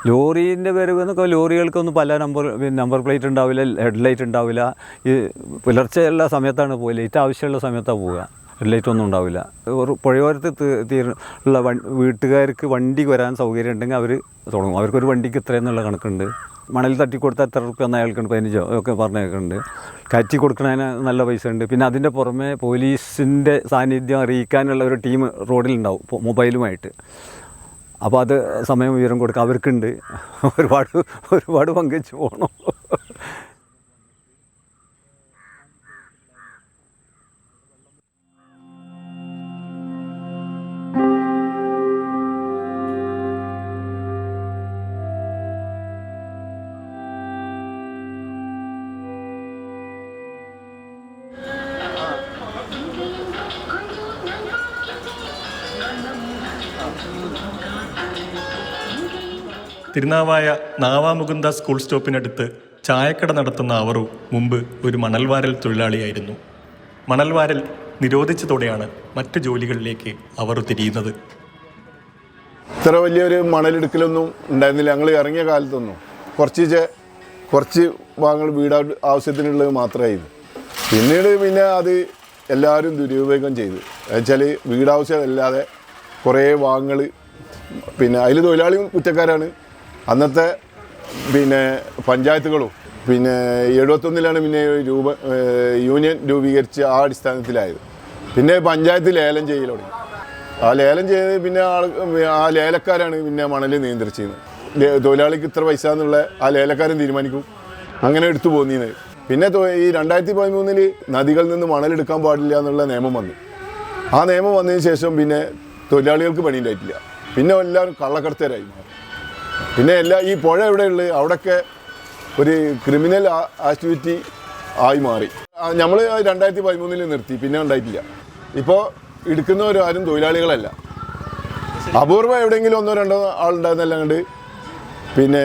ലോറീന്റെ വരവ് എന്നൊക്കെ ലോറികൾക്കൊന്നും പല നമ്പർ നമ്പർ പ്ലേറ്റ് ഉണ്ടാവില്ല ഹെഡ് ലൈറ്റ് ഉണ്ടാവില്ല. ഈ പുലർച്ചെയുള്ള സമയത്താണ് പോകുക ലൈറ്റ് ആവശ്യമുള്ള സമയത്താണ് പോവുക. ഹെഡ് ലൈറ്റ് ഒന്നും ഉണ്ടാവില്ല. ഒരു പുഴയോരത്ത് തി- തീർ- ഉള്ള വൺ വീട്ടുകാർക്ക് വണ്ടി വരാൻ സൗകര്യം ഉണ്ടെങ്കിൽ അവർ തുടങ്ങും. അവർക്കൊരു വണ്ടിക്ക് ഇത്രയെന്നുള്ള കണക്കുണ്ട്. മണൽ കൊടുത്താൽ എത്ര റുപ്യ എന്ന അയാൾക്കുണ്ട് പതിനഞ്ചോ ഒക്കെ പറഞ്ഞേക്കുന്നുണ്ട്. കയറ്റി കൊടുക്കുന്നതിന് നല്ല പൈസ ഉണ്ട്. പിന്നെ അതിന്റെ പുറമെ പോലീസിന്റെ സാന്നിധ്യം അറിയിക്കാനുള്ള ഒരു ടീം റോഡിലുണ്ടാവും മൊബൈലുമായിട്ട്. അപ്പോൾ അത് സമയം വിവരം കൊടുക്കുക അവർക്കുണ്ട്. ഒരുപാട് ഒരുപാട് പങ്കുവെച്ച് പോകണം തിരുനാവായ നാവാമുകുന്ദ സ്കൂൾ സ്റ്റോപ്പിനടുത്ത് ചായക്കട നടത്തുന്ന അവറു മുമ്പ് ഒരു മണൽവാരൽ തൊഴിലാളിയായിരുന്നു. മണൽവാരൽ നിരോധിച്ചതോടെയാണ് മറ്റു ജോലികളിലേക്ക് അവറു തിരിയുന്നത്. ഇത്ര വലിയൊരു മണലെടുക്കലൊന്നും ഉണ്ടായിരുന്നില്ല. ഞങ്ങൾ ഇറങ്ങിയ കാലത്തൊന്നും. കുറച്ച് കുറച്ച് ഭാഗങ്ങൾ വീട് ആവശ്യത്തിനുള്ളത് മാത്രമായിരുന്നു. പിന്നീട് പിന്നെ അത് എല്ലാവരും ദുരുപയോഗം ചെയ്തു. എന്നുവെച്ചാൽ വീടാവശ്യമല്ലാതെ കുറേ ഭാഗങ്ങൾ പിന്നെ അതിൽ തൊഴിലാളിയും കുറ്റക്കാരാണ്. അന്നത്തെ പിന്നെ പഞ്ചായത്തുകളും പിന്നെ എഴുപത്തൊന്നിലാണ് പിന്നെ രൂപ യൂണിയൻ രൂപീകരിച്ച് ആ അടിസ്ഥാനത്തിലായത്. പിന്നെ പഞ്ചായത്ത് ലേലം ചെയ്യൽ തുടങ്ങി. ആ ലേലം ചെയ്ത് പിന്നെ ആൾ ആ ലേലക്കാരാണ് പിന്നെ മണൽ നിയന്ത്രിച്ചിരുന്നത്. തൊഴിലാളിക്ക് ഇത്ര പൈസ എന്നുള്ള ആ ലേലക്കാരൻ തീരുമാനിക്കും. അങ്ങനെ എടുത്തു പോന്നീന്ന്. പിന്നെ ഈ രണ്ടായിരത്തി പതിമൂന്നിൽ നദികളിൽ നിന്ന് മണലെടുക്കാൻ പാടില്ല എന്നുള്ള നിയമം വന്നു. ആ നിയമം വന്നതിന് ശേഷം പിന്നെ തൊഴിലാളികൾക്ക് പണിയുണ്ടായിട്ടില്ല പിന്നെ എല്ലാവരും കള്ളക്കടത്തരായി മാറി. പിന്നെ എല്ലാ ഈ പുഴ എവിടെയുള്ളത് അവിടെയൊക്കെ ഒരു ക്രിമിനൽ ആക്ടിവിറ്റി ആയി മാറി. നമ്മൾ രണ്ടായിരത്തി പതിമൂന്നിൽ നിർത്തി പിന്നെ ഉണ്ടായിട്ടില്ല. ഇപ്പോൾ എടുക്കുന്നവരും ആരും തൊഴിലാളികളല്ല. അപൂർവം എവിടെയെങ്കിലും ഒന്നോ രണ്ടോ ആളുണ്ടായിരുന്നല്ലാണ്ട് പിന്നെ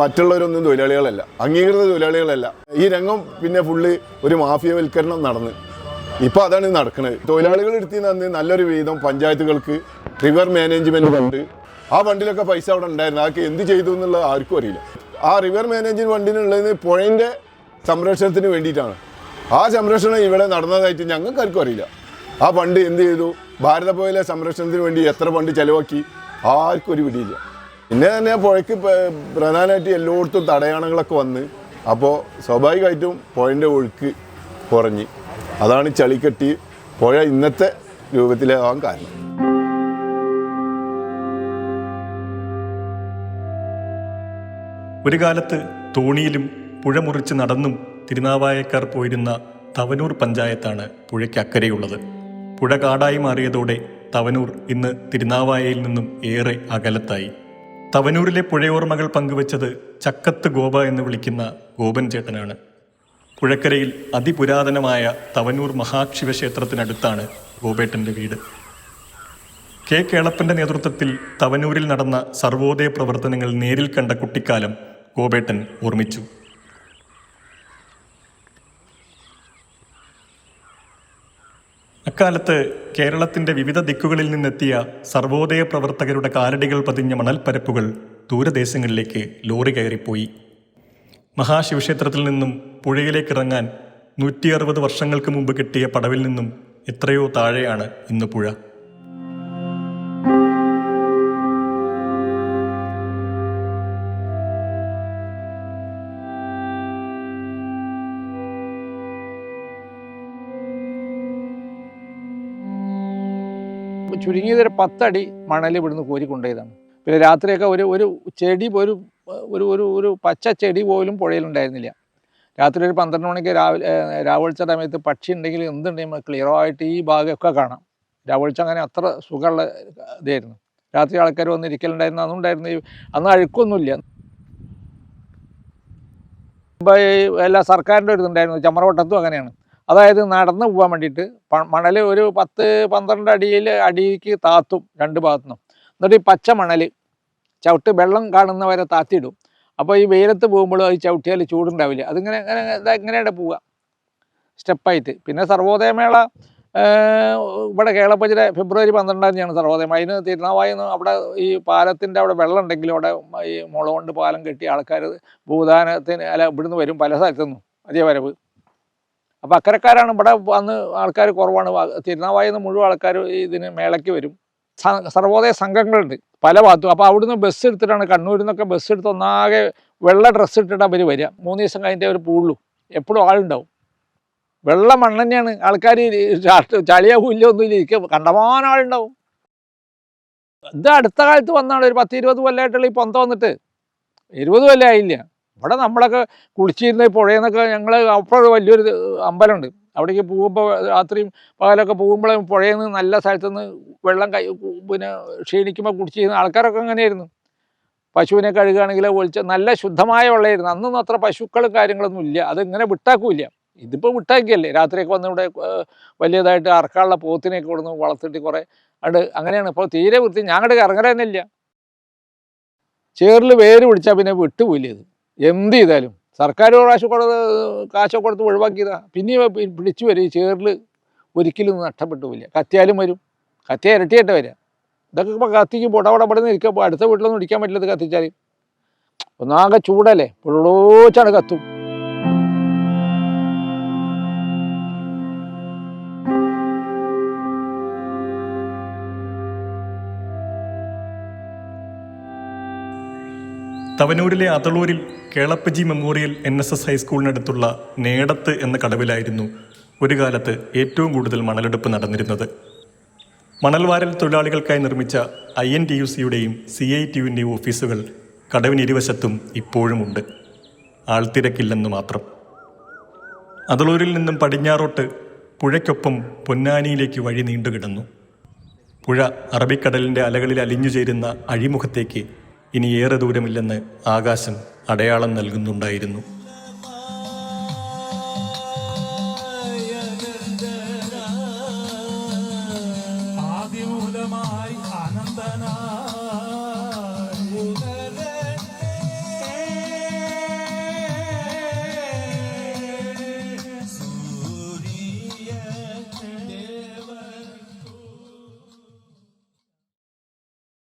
മറ്റുള്ളവരൊന്നും തൊഴിലാളികളല്ല. അംഗീകൃത തൊഴിലാളികളല്ല. ഈ രംഗം പിന്നെ ഫുള്ള് ഒരു മാഫിയവൽക്കരണം നടന്ന്. ഇപ്പോൾ അതാണ് നടക്കുന്നത് തൊഴിലാളികൾ എടുത്തി അന്ന് നല്ലൊരു വീതം പഞ്ചായത്തുകൾക്ക് റിവർ മാനേജ്മെന്റ് ഫണ്ട് ആ വണ്ടിയിലൊക്കെ പൈസ അവിടെ ഉണ്ടായിരുന്നു. ആൾക്ക് എന്ത് ചെയ്തു എന്നുള്ളത് ആർക്കും അറിയില്ല. ആ റിവർ മാനേജ്മെന്റ് വണ്ടിനുള്ളത് പുഴന്റെ സംരക്ഷണത്തിന് വേണ്ടിയിട്ടാണ്. ആ സംരക്ഷണം ഇവിടെ നടന്നതായിട്ട് ഞങ്ങൾക്ക് ആർക്കും അറിയില്ല. ആ ഫണ്ട് എന്ത് ചെയ്തു? ഭാരതപ്പുഴയിലെ സംരക്ഷണത്തിന് വേണ്ടി എത്ര ഫണ്ട് ചിലവാക്കി? ആർക്കും ഒരു പിടിയില്ല. പിന്നെ തന്നെ പുഴയ്ക്ക് പ്രധാനമായിട്ട് എല്ലായിടത്തും തടയാണങ്ങളൊക്കെ വന്ന് അപ്പോൾ സ്വാഭാവികമായിട്ടും പുഴന്റെ ഒഴുക്ക് കുറഞ്ഞ്. അതാണ് ചളിക്കെട്ടി പുഴ ഇന്നത്തെ രൂപത്തിലാവാൻ കാരണം. ഒരു കാലത്ത് തോണിയിലും പുഴ മുറിച്ച് നടന്നും തിരുനാവായക്കാർ പോയിരുന്ന തവനൂർ പഞ്ചായത്താണ് പുഴയ്ക്ക് അക്കരെയുള്ളത് പുഴ കാടായി മാറിയതോടെ തവനൂർ ഇന്ന് തിരുനാവായയിൽ നിന്നും ഏറെ അകലത്തായി. തവനൂരിലെ പുഴയോർമ്മകൾ പങ്കുവച്ചത് ചക്കത്ത് ഗോപ എന്ന് വിളിക്കുന്ന ഗോപൻ ചേട്ടനാണ്. പുഴക്കരയിൽ അതിപുരാതനമായ തവനൂർ മഹാശിവക്ഷേത്രത്തിനടുത്താണ് ഗോപേട്ടന്റെ വീട്. കെ കേളപ്പന്റെ നേതൃത്വത്തിൽ തവനൂരിൽ നടന്ന സർവോദയ പ്രവർത്തനങ്ങൾ നേരിൽ കണ്ട കുട്ടിക്കാലം ഗോപേട്ടൻ ഓർമ്മിച്ചു. അക്കാലത്ത് കേരളത്തിന്റെ വിവിധ ദിക്കുകളിൽ നിന്നെത്തിയ സർവോദയ പ്രവർത്തകരുടെ കാലടികൾ പതിഞ്ഞ മണൽപ്പരപ്പുകൾ ദൂരദേശങ്ങളിലേക്ക് ലോറി കയറിപ്പോയി. മഹാശിവക്ഷേത്രത്തിൽ നിന്നും പുഴയിലേക്ക് ഇറങ്ങാൻ നൂറ്റി അറുപത് വർഷങ്ങൾക്ക് മുമ്പ് കിട്ടിയ പടവിൽ നിന്നും എത്രയോ താഴെയാണ് ഇന്ന് പുഴ. ചുരുങ്ങിയത് ഒരു പത്തടി മണൽ ഇവിടുന്ന് കോരി കൊണ്ടുപോയതാണ്. പിന്നെ രാത്രിയൊക്കെ ഒരു ഒരു ചെടി ഒരു ഒരു ഒരു ഒരു പച്ച ചെടി പോലും പുഴയിലുണ്ടായിരുന്നില്ല. രാത്രി ഒരു പന്ത്രണ്ട് മണിക്ക് രാവിലെ രാവിലെ സമയത്ത് പക്ഷി ഉണ്ടെങ്കിൽ എന്തുണ്ടെങ്കിൽ ക്ലിയറായിട്ട് ഈ ഭാഗമൊക്കെ കാണാം. രാവിലെ അങ്ങനെ അത്ര സുഖമുള്ള ഇതായിരുന്നു. രാത്രി ആൾക്കാർ വന്ന് ഇരിക്കലുണ്ടായിരുന്നു. അന്നും ഉണ്ടായിരുന്നു. ഈ- അന്ന് അഴുക്കൊന്നുമില്ല. എല്ലാ സർക്കാരിന്റെ ഒരു ഇതുണ്ടായിരുന്നു. ചമ്മറവട്ടത്തും അങ്ങനെയാണ്. അതായത് നടന്നു പോകാൻ വേണ്ടിയിട്ട് മണൽ ഒരു പത്ത് പന്ത്രണ്ട് അടിയിൽ അടിക്ക് താത്തും രണ്ട് ഭാഗത്തുനിന്നും. എന്നിട്ട് ഈ പച്ച മണൽ ചവിട്ട് വെള്ളം കാണുന്നവരെ താത്തിയിടും. അപ്പോൾ ഈ വെയിലത്ത് പോകുമ്പോൾ അത് ചവിട്ടിയാൽ ചൂടുണ്ടാവില്ല. അതിങ്ങനെ അങ്ങനെ ഇതാ ഇങ്ങനെയാണ് പോവുക. സ്റ്റെപ്പായിട്ട്. പിന്നെ സർവോദയമേള ഇവിടെ കേളപ്പച്ചിലെ ഫെബ്രുവരി പന്ത്രണ്ടാം തീയതിയാണ് സർവോദയം. അതിന് തിരുനാവായിന്ന് അവിടെ ഈ പാലത്തിന്റെ അവിടെ വെള്ളം ഉണ്ടെങ്കിലും അവിടെ ഈ മുള കൊണ്ട് പാലം കെട്ടി ആൾക്കാർ ഭൂദാനത്തിന് അല്ല ഇവിടുന്ന് വരും പല സ്ഥലത്തുനിന്നും. അതേ വരവ് അപ്പോൾ അക്കരക്കാരാണ് ഇവിടെ വന്ന് ആൾക്കാർ കുറവാണ്. തിരുനാവായിന്ന് മുഴുവൻ ആൾക്കാർ ഇതിന് മേളയ്ക്ക് വരും. സർവോദയ സംഘങ്ങളുണ്ട് പല ഭാഗത്തും. അപ്പോൾ അവിടുന്ന് ബസ് എടുത്തിട്ടാണ് കണ്ണൂരിൽ നിന്നൊക്കെ ബസ് എടുത്ത് ഒന്നാകെ വെള്ള ഡ്രസ്സ് ഇട്ടിട്ട് അവർ വരിക. മൂന്ന് ദിവസം കഴിഞ്ഞിട്ട് അവർ പോവുള്ളൂ. എപ്പോഴും ആളുണ്ടാവും. വെള്ള മണ്ണ് തന്നെയാണ്. ആൾക്കാർ ചളിയോ പുല്ലോ ഒന്നുമില്ല. ഇരിക്കുക കണ്ടമാനം ആളുണ്ടാവും. ഇത് അടുത്ത കാലത്ത് വന്നാണ്. ഒരു പത്ത് ഇരുപത് കൊല്ലമായിട്ടുള്ള ഈ പൊന്ത വന്നിട്ട്. ഇരുപത് കൊല്ലം ആയില്ല ഇവിടെ നമ്മളൊക്കെ കുളിച്ചിരുന്ന പുഴയിൽ നിന്നൊക്കെ ഞങ്ങൾ അപ്പോഴും വലിയൊരു അമ്പലമുണ്ട്. അവിടേക്ക് പോകുമ്പോൾ രാത്രിയും പകലൊക്കെ പോകുമ്പോൾ പുഴയിൽ നിന്ന് നല്ല സ്ഥലത്തു നിന്ന് വെള്ളം കൈ പിന്നെ ക്ഷീണിക്കുമ്പോൾ കുടിച്ചിരുന്ന ആൾക്കാരൊക്കെ അങ്ങനെയായിരുന്നു. പശുവിനെ കഴുകുകയാണെങ്കിൽ ഒളിച്ച നല്ല ശുദ്ധമായ വെള്ളമായിരുന്നു അന്നൊന്നും അത്ര പശുക്കളും കാര്യങ്ങളൊന്നും ഇല്ല. അതിങ്ങനെ വിട്ടാക്കൂല്ല. ഇതിപ്പോൾ വിട്ടാക്കിയല്ലേ. രാത്രിയൊക്കെ വന്ന് ഇവിടെ വലിയതായിട്ട് അറക്കാനുള്ള പോത്തിനെയൊക്കെ കൊടുന്ന് വളർത്തിട്ട് കുറേ അത് അങ്ങനെയാണ്. ഇപ്പോൾ തീരെ വൃത്തി ഞങ്ങളുടെ ഇറങ്ങല തന്നെ ഇല്ല ചേറിൽ വേര് പിടിച്ചാൽ പിന്നെ വിട്ടുപോയില്ലേ ഇത്. എന്ത് ചെയ്താലും സർക്കാർ പ്രാവശ്യം കൊടുത്ത് കാശൊക്കെ കൊടുത്ത് ഒഴിവാക്കിയതാ. പിന്നെയും പിടിച്ചു വരും. ഈ ചേറിൽ ഒരിക്കലും നഷ്ടപ്പെട്ടു പോയില്ല കത്തിയാലും വരും. കത്തിയ ഇരട്ടിയായിട്ട് വരിക ഇതൊക്കെ ഇപ്പോൾ കത്തിക്ക്. പൊടപട പടന്ന് ഇരിക്കുക അടുത്ത വീട്ടിലൊന്നും ഇടിക്കാൻ പറ്റില്ല ഇത് കത്തിച്ചാൽ ഒന്നാകെ ചൂടല്ലേ? പുഴോച്ചാണ് കത്തും. തവനൂരിലെ അതളൂരിൽ Kelappaji memorial N S S ഹൈസ്കൂളിനടുത്തുള്ള നേടത്ത് എന്ന കടവിലായിരുന്നു ഒരു കാലത്ത് ഏറ്റവും കൂടുതൽ മണലെടുപ്പ് നടന്നിരുന്നത്. മണൽവാരൽ തൊഴിലാളികൾക്കായി നിർമ്മിച്ച ഐ എൻ ടി യു സിയുടെയും സി ഐ ടി യുവിന്റെയും ഓഫീസുകൾ കടവിന് ഇരുവശത്തും ഇപ്പോഴുമുണ്ട് ആൾത്തിരക്കില്ലെന്ന് മാത്രം. അതളൂരിൽ നിന്നും പടിഞ്ഞാറോട്ട് പുഴയ്ക്കൊപ്പം പൊന്നാനിയിലേക്ക് വഴി നീണ്ടുകിടന്നു. പുഴ അറബിക്കടലിന്റെ അലകളിൽ അലിഞ്ഞു ചേരുന്ന അഴിമുഖത്തേക്ക് ഇനി ഏറെ ദൂരമില്ലെന്ന് ആകാശം അടയാളം നൽകുന്നുണ്ടായിരുന്നു.